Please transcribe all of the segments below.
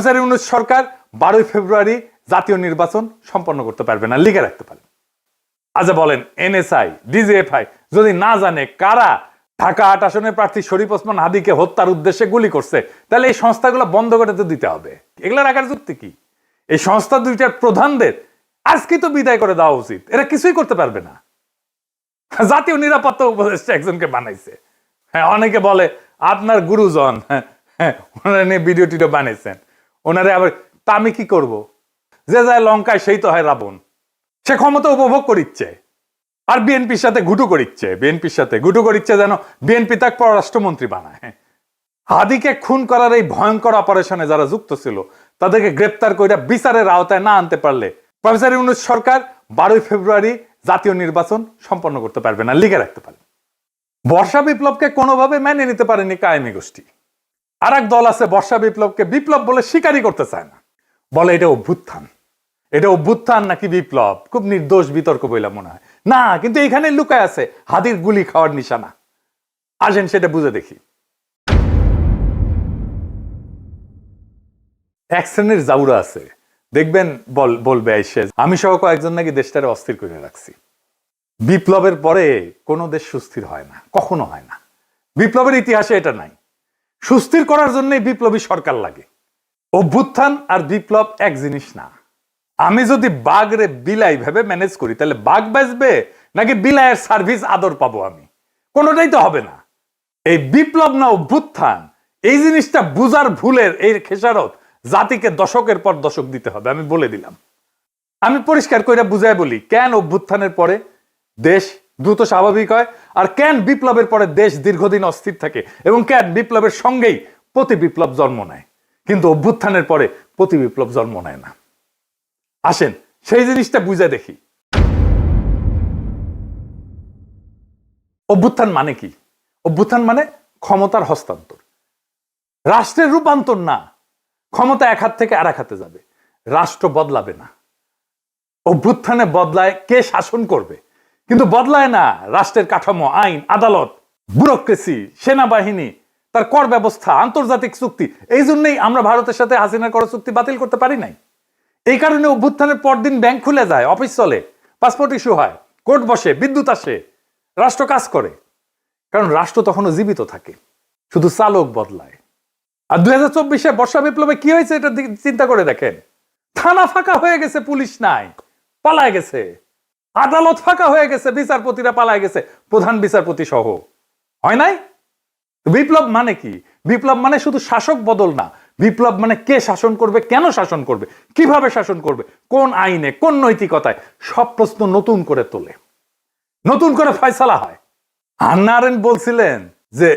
Professor Yunus সরকার বারোই ফেব্রুয়ারি জাতীয় নির্বাচন সম্পন্ন করতে পারবে না, লিখে রাখতে পারে আচ্ছা বলেন, এনএসআই, ডিজিএফআই, যদি না জানে কারা ঢাকা আট আসনের প্রার্থী শরীফ ওসমান হাদিকে হত্যার উদ্দেশ্যে গুলি করছে, তাহলে এই সংস্থাগুলো বন্ধ করে তো দিতে হবে। এগুলো রাখার যুক্তি কি? এই সংস্থা দুইটার প্রধানদের আজকে তো বিদায় করে দেওয়া উচিত, এরা কিছুই করতে পারবে না। জাতীয় নিরাপত্তা উপদেষ্টা একজনকে বানাইছে। হ্যাঁ অনেকে বলে, আপনার গুরুজন হ্যাঁ হ্যাঁ ওনারা নিয়ে ভিডিও টিডিও বানিয়েছেন ওনারে আবার, তা আমি কি করব? যে যায় লঙ্কায় সেই তো হয় রাবণ। সে ক্ষমতা উপভোগ করিচ্ছে। আর বিএনপির সাথে ঘুটু করিচ্ছে। বিএনপির সাথে ঘুটু করিচ্ছে যেন বিএনপি তাকে পররাষ্ট্রমন্ত্রী বানায়। হাদিকে খুন করার এই ভয়ঙ্কর অপারেশনে যারা যুক্ত ছিল, তাদেরকে গ্রেপ্তার করে বিচারের আওতায় না আনতে পারলে প্রফেসর ইউনুস সরকার বারোই ফেব্রুয়ারি জাতীয় নির্বাচন সম্পন্ন করতে পারবে না, লিখে রাখতে পারে বর্ষা বিপ্লবকে কোনোভাবে মেনে নিতে পারেনি কায়েমি গোষ্ঠী। আর এক দল আছে বর্ষা বিপ্লবকে বিপ্লব বলে স্বীকারই করতে চায় না। বলে এটা অভ্যুত্থান। এটা অভ্যুত্থান নাকি বিপ্লব? খুব নির্দোষ বিতর্ক বইলা মনে হয়। না, কিন্তু এখানে লুকায় আছে হাতির গুলি খাওয়ার নিশানা। আসেন সেটা বুঝে দেখি। এক শ্রেণির জাউরা আছে। দেখবেন বল, বলবে এসে, আমি সহ কয়েকজন নাকি দেশটারে অস্থির করে রাখছি। বিপ্লবের পরে কোনো দেশ সুস্থির হয় না, কখনো হয় না। বিপ্লবের ইতিহাসে এটা নাই। সুস্থির করার জন্যই বিপ্লবী সরকার লাগে। অভ্যুত্থান আর বিপ্লব এক জিনিস না। আমি যদি বাঘরে বিলাই ভেবে ম্যানেজ করি, তাহলে বাঘ বাঁচবে নাকি বিলাইয়ের সার্ভিস আদর পাবো আমি? কোনোটাই তো হবে না। এই বিপ্লব না অভ্যুত্থান, এই জিনিসটা বুজার ভুলের এই খেসারত জাতিকে দশকের পর দশক দিতে হবে, আমি বলে দিলাম। আমি পরিষ্কার করে বুঝাই বলি, কেন অভ্যুত্থানের পরে দেশ দ্রুত স্বাভাবিক হয়। আর কেন বিপ্লবের পরে দেশ দীর্ঘদিন অস্থির থাকে এবং কেন বিপ্লবের সঙ্গেই প্রতি বিপ্লব জন্ম নেয়? কিন্তু অভ্যুত্থানের পরে প্রতি বিপ্লব জন্ম নেয় না। আসেন, সেই জিনিসটা বুঝে দেখি। অভ্যুত্থান মানে কি? অভ্যুত্থান মানে ক্ষমতার হস্তান্তর। রাষ্ট্রের রূপান্তর না। ক্ষমতা এক হাত থেকে আর এক হাতে যাবে। রাষ্ট্র বদলাবে না। অভ্যুত্থানে বদলায় কে শাসন করবে? কিন্তু বদলায় না রাষ্ট্রের কাঠামো, আইন, আদালত, ব্যুরোক্রেসি, সেনাবাহিনী, তার কর ব্যবস্থা, আন্তর্জাতিক চুক্তি। এই জন্যই আমরা ভারতের সাথে হাসিনার কর চুক্তি বাতিল করতে পারি নাই। এই কারণে অভ্যুত্থানের পরদিন ব্যাংক খুলে যায়, অফিস চলে, পাসপোর্ট ইস্যু হয়, কোর্ট বসে, বিদ্যুৎ আসে, রাষ্ট্র কাজ করে। কারণ রাষ্ট্র তখনও জীবিত থাকে, শুধু চালক বদলায়। আর দুই হাজার চব্বিশে বর্ষা বিপ্লবে কি হয়েছে এটা চিন্তা করে দেখেন। থানা ফাঁকা হয়ে গেছে, পুলিশ নাই, পালায় গেছে। আদালত ফাঁকা হয়ে গেছে, বিচারপতিরা পালায় গেছে, প্রধান বিচারপতি সহ। হয় নাই? বিপ্লব মানে কি? বিপ্লব মানে শুধু শাসক বদল না। বিপ্লব মানে কে শাসন করবে, কেন শাসন করবে, কীভাবে শাসন করবে, কোন আইনে, কোন নৈতিকতায়, সব প্রশ্ন নতুন করে তোলে। নতুন করে ফয়সালা হয়। হান্না আরেন বলছিলেন যে,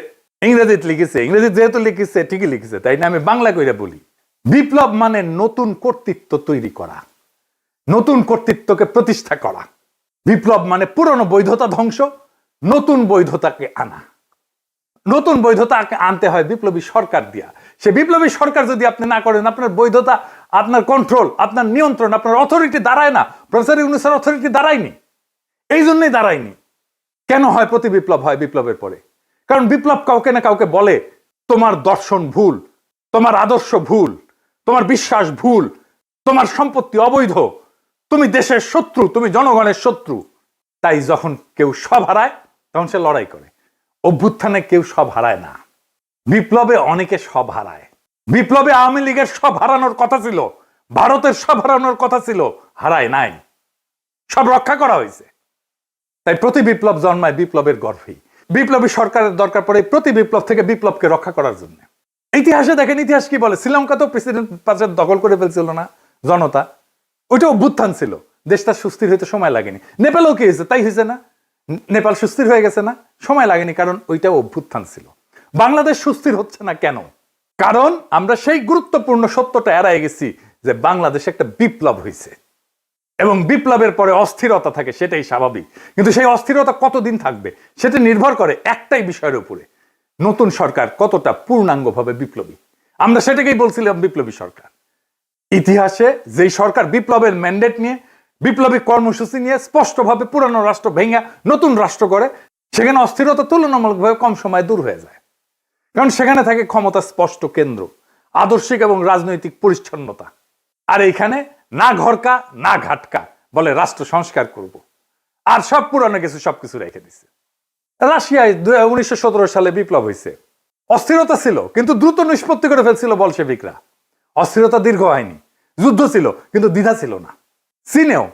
ইংরেজিতে লিখেছে ইংরেজি যেহেতু লিখেছে, ঠিকই লিখেছে, তাই না আমি বাংলা কইরা বলি। বিপ্লব মানে নতুন কর্তৃত্ব তৈরি করা, নতুন কর্তৃত্বকে প্রতিষ্ঠা করা। বিপ্লব মানে পুরনো বৈধতা ধ্বংস, নতুন বৈধতাকে আনা। নতুন বৈধতা আনতে হয় বিপ্লবী সরকার দিয়া। সে বিপ্লবী সরকার যদি আপনি না করেন, আপনার বৈধতা, আপনার কন্ট্রোল আপনার নিয়ন্ত্রণ, আপনার অথরিটি দাঁড়ায় না। প্রফেসর ইউনুসের অথরিটি দাঁড়ায়নি। এই জন্যই দাঁড়ায়নি। কেন হয় প্রতি বিপ্লব হয় বিপ্লবের পরে? কারণ বিপ্লব কাউকে না কাউকে বলে, তোমার দর্শন ভুল, তোমার আদর্শ ভুল, তোমার বিশ্বাস ভুল, তোমার সম্পত্তি অবৈধ তুমি দেশের শত্রু, তুমি জনগণের শত্রু। তাই যখন কেউ সব হারায়, তখন সে লড়াই করে। অভ্যুত্থানে কেউ সব হারায় না। বিপ্লবে অনেকে সব হারায়। বিপ্লবে আওয়ামী লীগের সব হারানোর কথা ছিল, ভারতের সব হারানোর কথা ছিল, হারায় নাই। সব রক্ষা করা হয়েছে। তাই প্রতি বিপ্লব জন্মায় বিপ্লবের গর্ভেই। বিপ্লবী সরকারের দরকার পড়ে প্রতি বিপ্লব থেকে বিপ্লবকে রক্ষা করার জন্য। ইতিহাসে দেখেন, ইতিহাস কি বলে? শ্রীলঙ্কা তো প্রেসিডেন্ট পাশে দখল করে ফেলছিল না জনতা। ওইটা অভ্যুত্থান ছিল। দেশটা সুস্থির হইতে সময় লাগেনি। নেপালও কি হয়েছে? তাই হয়েছে না? নেপাল সুস্থির হয়ে গেছে না? সময় লাগেনি, কারণ ওইটা অভ্যুত্থান ছিল। বাংলাদেশ সুস্থির হচ্ছে না কেন? কারণ আমরা সেই গুরুত্বপূর্ণ সত্যটা এড়াই গেছি যে বাংলাদেশে একটা বিপ্লব হয়েছে এবং বিপ্লবের পরে অস্থিরতা থাকে, সেটাই স্বাভাবিক। কিন্তু সেই অস্থিরতা কতদিন থাকবে? সেটা নির্ভর করে একটাই বিষয়ের উপরে। নতুন সরকার কতটা পূর্ণাঙ্গভাবে বিপ্লবী? আমরা সেটাকেই বলছিলাম বিপ্লবী সরকার। ইতিহাসে যেই সরকার বিপ্লবের ম্যান্ডেট নিয়ে, বিপ্লবী কর্মসূচি নিয়ে স্পষ্টভাবে পুরানো রাষ্ট্র ভেঙে নতুন রাষ্ট্র করে সেখানে অস্থিরতা তুলনামূলকভাবে কম সময়ে দূর হয়ে যায়। কারণ সেখানে থাকে ক্ষমতা স্পষ্ট কেন্দ্র, আদর্শিক এবং রাজনৈতিক পরিচ্ছন্নতা। আর এইখানে না ঘরকা, না ঘাটকা বলে রাষ্ট্র সংস্কার করব। আর সব পুরানো কিছু সবকিছু রেখে দিছে। রাশিয়ায় উনিশশো সতেরো সালে বিপ্লব হয়েছে অস্থিরতা ছিল, কিন্তু দ্রুত নিষ্পত্তি করে ফেলছিল বলশেবিকরা অস্থিরতা দীর্ঘ হয়নি। যুদ্ধ ছিল, কিন্তু দ্বিধা ছিল না। চীনেও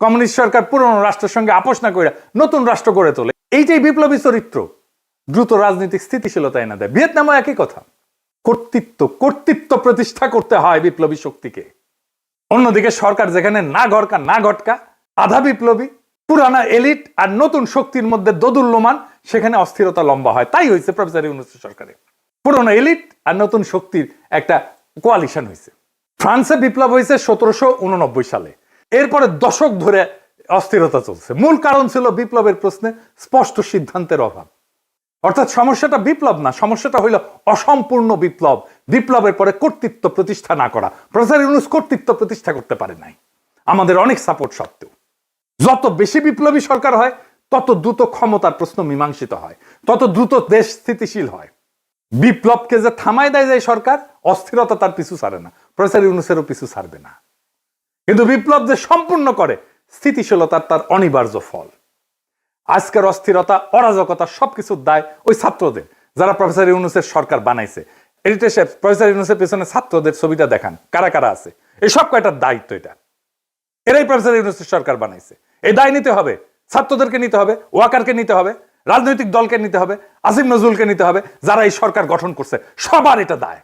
কমিউনিস্ট সরকার পুরনো রাষ্ট্রের সঙ্গে আপোষ না করে নতুন রাষ্ট্র গড়ে তোলে। এইটাই বিপ্লবী চরিত্র। দ্রুত রাজনৈতিক স্থিতিশীলতা এনে দেয়। ভিয়েতনামও একই কথা। কর্তৃত্ব কর্তৃত্ব প্রতিষ্ঠা করতে হয় বিপ্লবী শক্তিকে। অন্যদিকে সরকার যেখানে না গড়কা না ঘটকা, আধা বিপ্লবী, পুরানা এলিট আর নতুন শক্তির মধ্যে দোদুল্যমান, সেখানে অস্থিরতা লম্বা হয়। তাই হয়েছে প্রফেসর ইউনুস সরকারে পুরনো এলিট আর নতুন শক্তির একটা কোয়ালিশন হয়েছে ফ্রান্সে বিপ্লব হয়েছে সতেরোশো উননব্বই সালে। এরপরে দশক ধরে অস্থিরতা চলছে। মূল কারণ ছিল বিপ্লবের প্রশ্নে স্পষ্ট সিদ্ধান্তের অভাব। অর্থাৎ সমস্যাটা বিপ্লব না, সমস্যাটা হইল অসম্পূর্ণ বিপ্লব। বিপ্লবের পরে কর্তৃত্ব প্রতিষ্ঠা না করা। প্রফেসর ইউনুস কর্তৃত্ব প্রতিষ্ঠা করতে পারে নাই। আমাদের অনেক সাপোর্ট সত্ত্বেও। যত বেশি বিপ্লবী সরকার হয়, তত দ্রুত ক্ষমতার প্রশ্ন মীমাংসিত হয়। তত দ্রুত দেশ স্থিতিশীল হয়। বিপ্লবকে যে থামায় দেয় যায় সরকার, অস্থিরতা তার পিছু ছাড়ে না। প্রফেসর ইউনুসেরও পিছু ছাড়বে না। কিন্তু বিপ্লব যে সম্পূর্ণ করে, স্থিতিশীলতার তার অনিবার্য ফল। আজকের অস্থিরতা, অরাজকতা সবকিছুর দায় ওই ছাত্রদের, যারা প্রফেসর ইউনুসের সরকার বানাইছে। এডিটর সাহেব প্রফেসর ইউনুসের পেছনে ছাত্রদের ছবিটা দেখান, কারা কারা আছে? এই সব কয়টার দায়িত্ব এটা? এরাই প্রফেসর ইউনুসের সরকার বানাইছে। এই দায় নিতে হবে, ছাত্রদেরকে নিতে হবে, ওয়াকারকে নিতে হবে, রাজনৈতিক দলকে নিতে হবে আসিম নজরুলকে নিতে হবে, যারা এই সরকার গঠন করছে। সবার এটা দায়।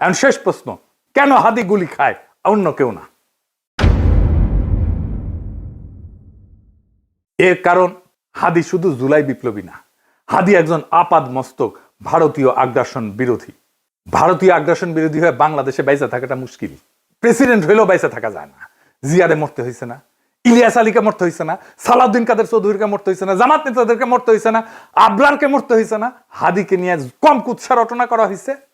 এখন শেষ প্রশ্ন কেন হাদি গুলি খায়? অন্য কেউ না। এর কারণ, হাদি শুধু জুলাই বিপ্লবী না। হাদি একজন আপাদ মস্তক, ভারতীয় আগ্রাসন বিরোধী। ভারতীয় আগ্রাসন বিরোধী হয়ে বাংলাদেশে বাইসা থাকাটা মুশকিল। প্রেসিডেন্ট হইলেও বাইসা থাকা যায় না। জিয়ারে মরতে হয়েছে না। ইলিয়াস আলীকে মরতে হয়েছে না। সালাউদ্দিন কাদের চৌধুরীকে মরতে হয়েছে না। জামাত নেতাদেরকে মরতে হয়েছে না। আবরারকে মরতে হয়েছে না। হাদিকে নিয়ে কম কুৎসা রটনা করা হয়েছে